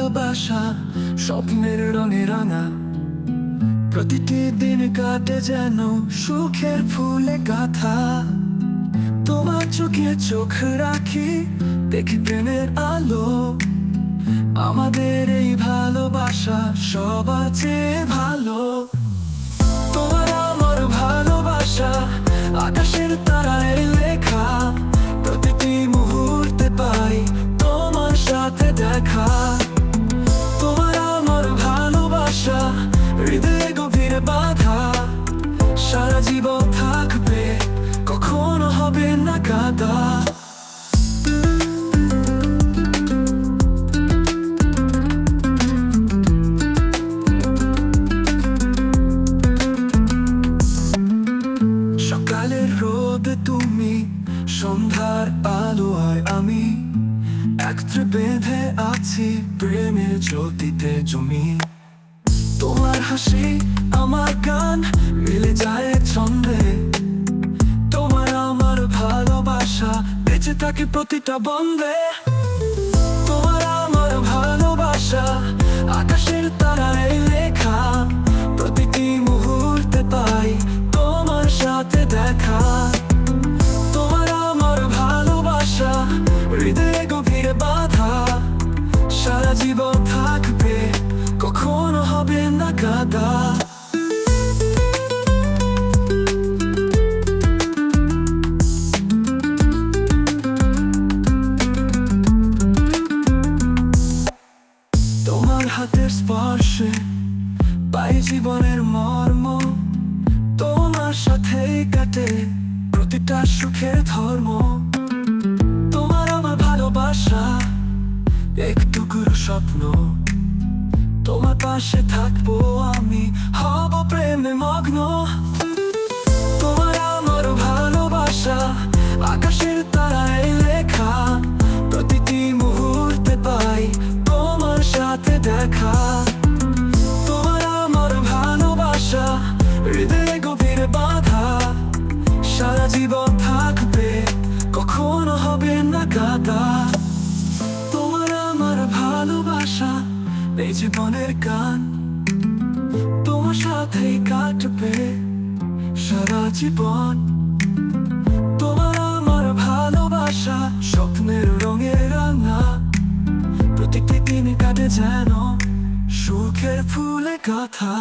ভালোবাসা, স্বপ্নের রঙে রাঙা। প্রতিটি দিন কাটে যেন সুখের ফুলে গাথা। তোমার চোখে চোখ রাখি, দেখি প্রেমের আলো। আমাদের এই ভালোবাসা সব আছে ভালো। তোমার আমার ভালোবাসা, আকাশের আছি প্রেমের জ্যোতিতে জমি। তোমার হাসি, আমার গান, মিলে যায় ছন্দে। তোমার আমার ভালোবাসা, বেঁচে থাকে প্রতিটা বন্ধে না তোমার হাতের স্পর্শে পাই জীবনের মর্ম, তোমার সাথে কাটে প্রতিটা সুখের ধর্ম। তোমার আমার ভালোবাসা একটু গুরু স্বপ্ন। তোমার পাশে থাকব আমি, হব প্রেমে মগ্ন। তোমার আমার ভালোবাসা, আকাশের তারায় লেখা, প্রতিটি মুহূর্তে পাই তোমার সাথে দেখা। তোমার আমার ভালোবাসা, হৃদয়ে গভীর বাধা, সারা জীবন থাকবে, কখনো হবে না কাদা। এই জীবনের গান তোমার সাথেই কাটবে সারা জীবন। তোমার আমার ভালোবাসা স্বপ্নের রঙে রাঙা, প্রতিটি দিন কাটে যেন সুখের ফুলে কথা